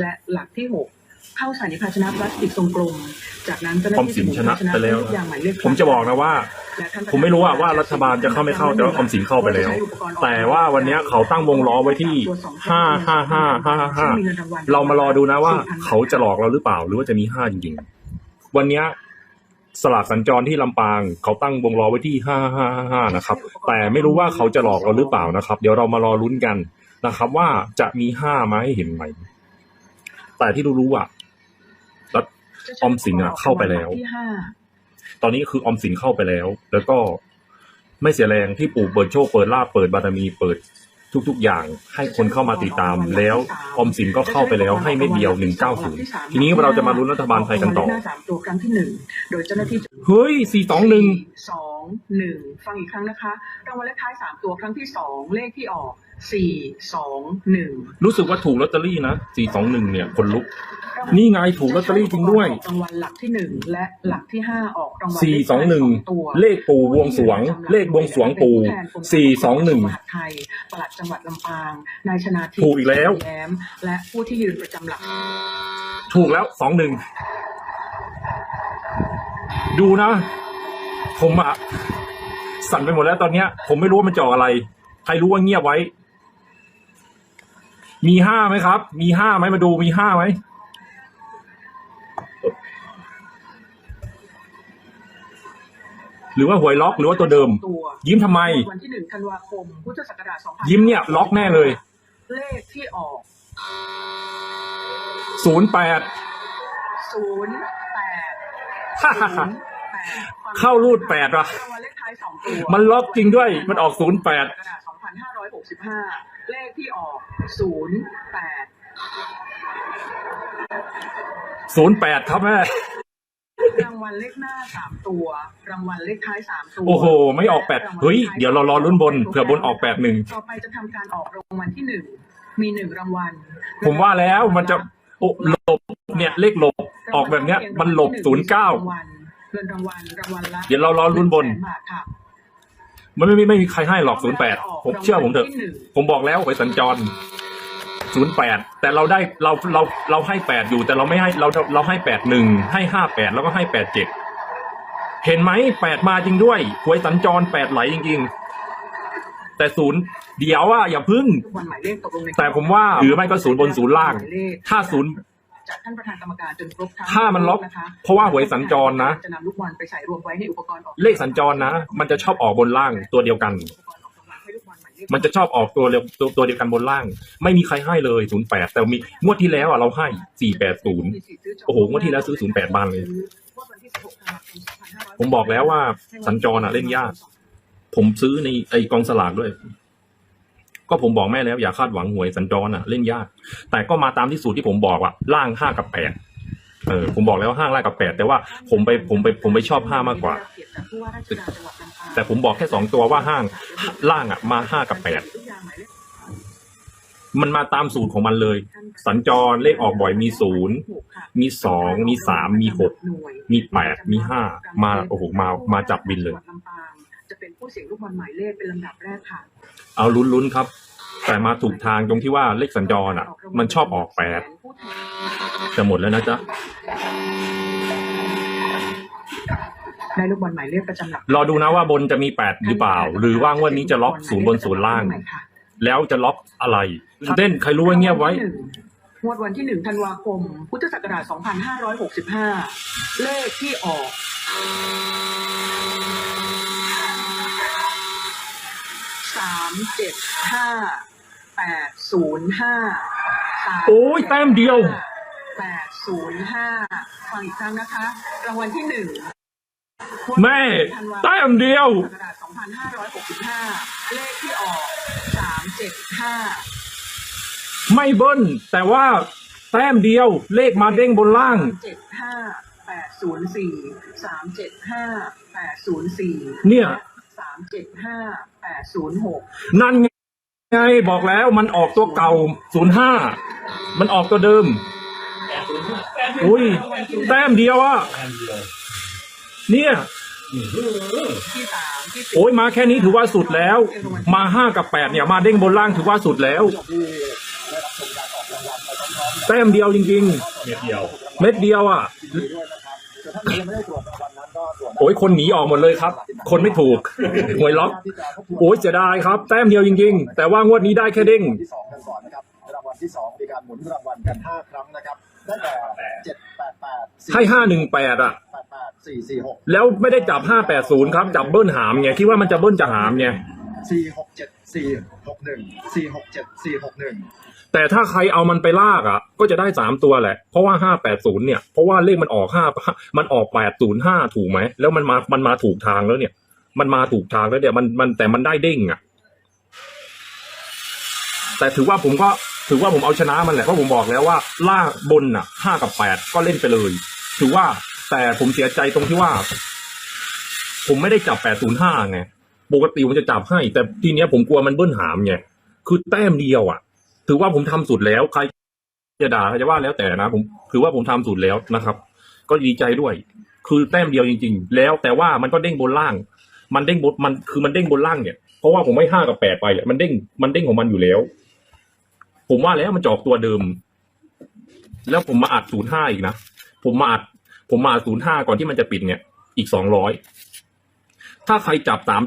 และหลักที่หกเข้าใส่ในภาชนะพลาสติกทรงกลม จากนั้นเจ้าหน้าออมที่สินชนะจหมุไปแล้วภาชนะอย่างหมายเลขผมจะบอกนะว่าและท่านปผมไม่รู้อะว่ารัฐบาลจะเข้าไม่เข้าแต่ว่าออมสินเข้าไปแล้ว แต่ว่าวันเนี้ยเขาตั้งวงล้อไว้ที่ห้าห้าห้าห้าห้าเรามารอดูนะว่า เขาจะหลอกเราหรือเปล่า หรือว่าจะมีห้าจริงๆวันเนี้ยสลากสัญจรที่ลำปาง เขาตั้งวงล้อไว้ที่ห้าห้าห้านะครับ แต่ไม่รู้ว่าเขาจะหลอกเราหรือเปล่านะครับ เดี๋ยวเรามารอลุ้นกันนะครับ ว่าจะมีห้ามาให้เห็นไหม แต่ที่รู้ๆอะออมสินอะเข้าไปแล้วที่ห้าตอนนี้คือออมสินเข้าไปแล้ว แล้วก็ไม่เสียแรงที่ปู่เปิดโชคเปิดลาบเปิดบารมีเปิดทุกๆ อย่างให้คนเข้ามาติดตาม แล้วออมสินก็เข้าไปแล้วให้ไม่เดียวหนึ่งเก้าศูนย์ทีนี้เราจะมาลุ้นรัฐบาลไทยกันต่อรางวัลเลขหน้าสามตัวครั้งที่หนึ่งโดยเจ้าหน้าที่จะเฮ้ยสี่สองหนึ่งสอง หนึ่งฟังอีกครั้งนะคะรางวัลเลขท้ายสามตัวครั้งที่สองเลขที่ออกสี่สองหนึ่งรู้สึกว่าถูกลอตเตอรี่นะสี่สองหนึ่งเนี่ยคนลุก นี่ไงถูกลอตเตอรี่จริงด้วยรางวัลหลักที่หนึ่งและหลักที่ห้าออกรางวัลสี่สองหนึ่งตัวเลขปู่บวงสรวง เลขบวงสรวงปู่สี่สองหนึ่งมหาดไทยปลัดจังหวัดลำปางนายชนาทิพย์ถูกอีกแล้วแย้มและผู้ที่ยืนประจำหลัก ถูกแล้วสองหนึ่งดูนะ ผมอะสั่นไปหมดแล้วตอนเนี้ย ผมไม่รู้ว่ามันจะออกอะไร ใครรู้ว่าเงียบไว้ มีห้าไหมครับ มีห้าไหมมาดูมีห้าไหมหรือว่าหวยล็อกหรือว่าตัวเดิมตัวยิ้มทำไม วันที่หนึ่งธันวาคมพุทธศักราช2ยิ้มเนี่ยล็อกแน่เลย เลขที่ออกศูนย์แปดศูนย์แปดฮ่าฮ่าฮ่า เข้ารูดแปดว่ะรางวัลเลขท้ายสองตัวมันล็อกจริงด้วย มันออกศูนย์แปดกระดาษ2565 เลขที่ออกศูนย์แปดศูนย์แปดครับแม่ รางวัลเลขหน้าสามตัว รางวัลเลขท้ายสามตัวโอ้โห ไม่ออกแปดเฮ้ย เดี๋ยวเรารอลุ้นบน เผื่อบนออกแปดหนึ่ง ต่อไปจะทำการออกรางวัลที่หนึ่ง มีหนึ่งรางวัลผมว่าแล้วมันจะ โอ้หลบ เนี่ย เลขหลบ ออกแบบเนี้ย มันหลบศูนย์เก้า เงินรางวัลรางวัลละเดี๋ยวเรารอลุ้นบน 100,000บาทค่ะมันไม่ไม่ไม่มีใครให้หรอกศูนย์แปดผมเชื่อผมเถอะ ผมบอกแล้วหวยสัญจรศูนย์แปดแต่เราได้เราเราเราให้แปดอยู่ แต่เราไม่ให้เราเราให้แปดหนึ่งให้ห้าแปดแล้วก็ให้แปดเจ็ดเห็นไหมแปดมาจริงด้วยหวยสัญจรแปดไหลจริง ๆ แต่ศูนย์เดี๋ยวอะอย่าพึ่งวันหมายเลขตกลงในแต่ผมว่าหรือไม่ก็ศูนย์บนศูนย์ล่างหมยเลขถ้าศูนย์ จากท่านประธานกรรมการจนครบทั้งถ้ามันล็อกนะคะเพราะว่าหวยสัญจรนะ จะนำลูกบอลไปใส่รวมไว้ในอุปกรณ์ออกเลขสัญจรนะ มันจะชอบออกบนล่างตัวเดียวกันอุปกรณ์ออกรางวัลให้ลูกบอลหมายเลขมันจะชอบออกตัวเดียวตัวตัวเดียวกันบนล่าง ไม่มีใครให้เลยศูนย์แปดแต่มีงวดที่แล้วอะเราให้สี่แปดศูนย์โอ้โหงวดที่แล้วซื้อ08บานเลย ผมบอกแล้วว่าสัญจรอะเล่นยาก ผมซื้อในไอกองสลากด้วย ก็ผมบอกแม่แล้วอย่าคาดหวังหวยสัญจรอะเล่นยาก แต่ก็มาตามที่สูตรที่ผมบอกว่าล่างห้ากับแปดเออผมบอกแล้วว่าห้างล่างกับแปดแต่ว่าผมไปผมไปผมไปชอบห้ามากกว่า แต่ผมบอกแค่สองตัวว่าห้างล่างอะ มาห้ากับแปดมันมาตามสูตรของมันเลย สัญจรเลขออกบ่อยมีศูนย์มีสองมีสามมีหกมีแปดมีห้ามาโอ้โหมามาจับบินเลย จะเป็นผู้เสียงลูกบอลหมายเลขเป็นลำดับแรกค่ะ เอาลุ้นๆครับ แต่มาถูกทางตรงที่ว่าเลขสัญจรอะ มันชอบออกแปดจะหมดแล้วนะจ๊ะได้ลูกบอลหมายเลขประจำหลักรอดูนะว่าบนจะมีแปดหรือเปล่า หรือว่างวดนี้จะล็อกศูนย์บนศูนย์ล่าง แล้วจะล็อกอะไรเต้นใครรู้ว่าเงียบไว้งวดวันที่หนึ่งธันวาคม พุทธศักราช 2565 เลขที่ออกามเจ็ดห้าแปดศูนย์ห้าโอ้ยแต้มเดียวแปดศูนย์ห้าฟังอีกครั้งนะคะ รางวัลที่หนึ่งแม่แต้มเดียวพุทธศักราช2565เลขที่ออกสามเจ็ดห้าไม่เบิ้ลแต่ว่าแต้มเดียวเลขมาเด้งบนล่างเจ็ดห้าแปดศูนย์สี่สามเจ็ดห้าแปดศูนย์สี่เนี่ยสามเจ็ดห้าแปดศูนย์หกนั่นไงบอกแล้วมันออกตัวเก่าศูนย์ห้ามันออกตัวเดิม อุ้ยแต้มเดียวอะเนี่ยที่สามที่สี่โอ้ยมาแค่นี้ถือว่าสุดแล้ว มาห้ากับแปดเนี่ยมาเด้งบนล่างถือว่าสุดแล้ว แต้มเดียวจริง เม็ดเดียว ๆ เม็ดเดียวอะยินดีด้วยนะครับแต่ถ้ายังไม่ได้ตรวจรางวัลนั้นก็ตรวจโอ้ยคนหนีออกหมดเลยครับ คนไม่ถูกหวยล็อก โอ้ยเสียดายครับ แต้มเดียวจริงๆ แต่ว่างวดนี้ได้แค่เด้งรางวัลที่สองกันก่อนนะครับรางวัลที่สองมีการหมุนรางวัลกันห้าครั้งนะครับได้แก่เจ็ดแปดแปดให้ห้าหนึ่งแปดอะแปดแปดสี่สี่หกแล้วไม่ได้จับห้าแปดศูนย์ครับ จับเบิ้ลหามไงคิดว่ามันจะเบิ้ลจะหามไง สี่หกเจ็ดสี่หกหนึ่งสี่หกเจ็ดสี่หกหนึ่งแต่ถ้าใครเอามันไปลากอะ ก็จะได้สามตัวแหละ เพราะว่าห้าแปดศูนย์เนี่ย เพราะว่าเลขมันออกห้ามันออกแปดศูนย์ห้าถูกไหม แล้วมันมามันมาถูกทางแล้วเนี่ย มันมาถูกทางแล้วเนี่ยมันมันแต่มันได้เด้งอะ แต่ถือว่าผมก็ถือว่าผมเอาชนะมันแหละเพราะผมบอกแล้วว่าลากบนอะห้ากับแปดก็เล่นไปเลย ถือว่าแต่ผมเสียใจตรงที่ว่า ผมไม่ได้จับแปดศูนย์ห้าไง ปกติผมจะจับให้ แต่ทีเนี้ยผมกลัวมันเบิ้ลหามไงคือแต้มเดียวอะ ถือว่าผมทำสุดแล้วใครจะด่าใครจะว่าแล้วแต่นะ ผมถือว่าผมทำสุดแล้วนะครับ ก็ดีใจด้วย คือแต้มเดียวจริง ๆ แล้วแต่ว่ามันก็เด้งบนล่าง มันเด้งบนมันคือมันเด้งบนล่างเนี่ยเพราะว่าผมไม่ห้ากับแปดไปอะมันเด้งมันเด้งของมันอยู่แล้ว ผมว่าแล้วมันจออกตัวเดิม แล้วผมมาอัดศูนย์ห้าอีกนะผมมาอัดผมมาศูนย์ห้าก่อนที่มันจะปิดเนี่ย อีกสองร้อยถ้าใครจับสาม